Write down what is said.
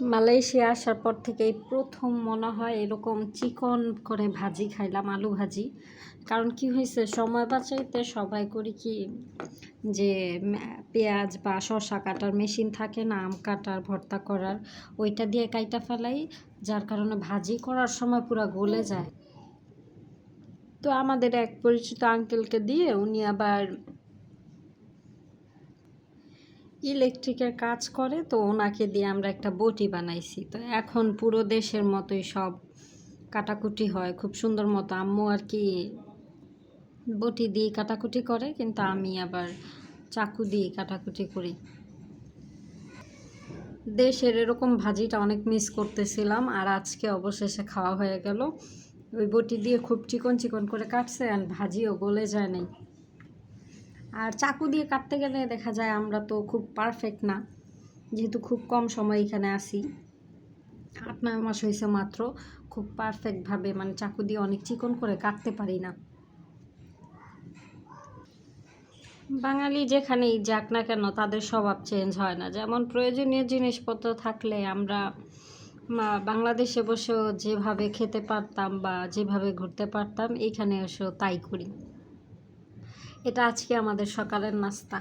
Malaysia আসার পর থেকেই প্রথম মনে হয় এরকম চিকন করে ভাজি খাইলাম, আলু ভাজি। কারণ কি হয়েছে, সময় বাঁচাইতে সবাই করি কি যে পেঁয়াজ বা শসা কাটার মেশিন থাকে না, আম কাটার, ভর্তা করার, ওইটা দিয়ে কাইটা ফেলাই, যার কারণে ভাজি করার সময় পুরো গলে যায়। তো আমাদের এক পরিচিত আঙ্কেলকে দিয়ে উনি আবার ইলেকট্রিকের কাজ করে, তো ওনাকে দিয়ে আমরা একটা বটি বানাইছি। তো এখন পুরো দেশের মতোই সব কাটাকুটি হয়। খুব সুন্দর মতো আম্মু আর কি বটি দিয়ে কাটাকুটি করে, কিন্তু আমি আবার চাকু দিয়ে কাটাকুটি করি। দেশের এরকম ভাজিটা অনেক মিস করতেছিলাম, আর আজকে অবশেষে খাওয়া হয়ে গেল। ওই বটি দিয়ে খুব চিকন চিকন করে কাটছে আর ভাজিও গলে যায় নাই। আর চাকু দিয়ে কাটতে গেলে দেখা যায় আমরা তো খুব পারফেক্ট না। যেহেতু খুব কম সময় এখানে আসি আট, নয় মাস হয়েছে মাত্র। খুব পারফেক্টভাবে মানে চাকু দিয়ে অনেক চিকন করে কাটতে পারি না। বাঙালি যেখানেই যাক না কেন তাদের স্বভাব চেঞ্জ হয় না। যেমন প্রয়োজনীয় জিনিসপত্র থাকলে আমরা বাংলাদেশে বসেও যেভাবে খেতে পারতাম বা যেভাবে ঘুরতে পারতাম এইখানে এসেও তাই করি। এটা আজকে আমাদের সকালের নাস্তা।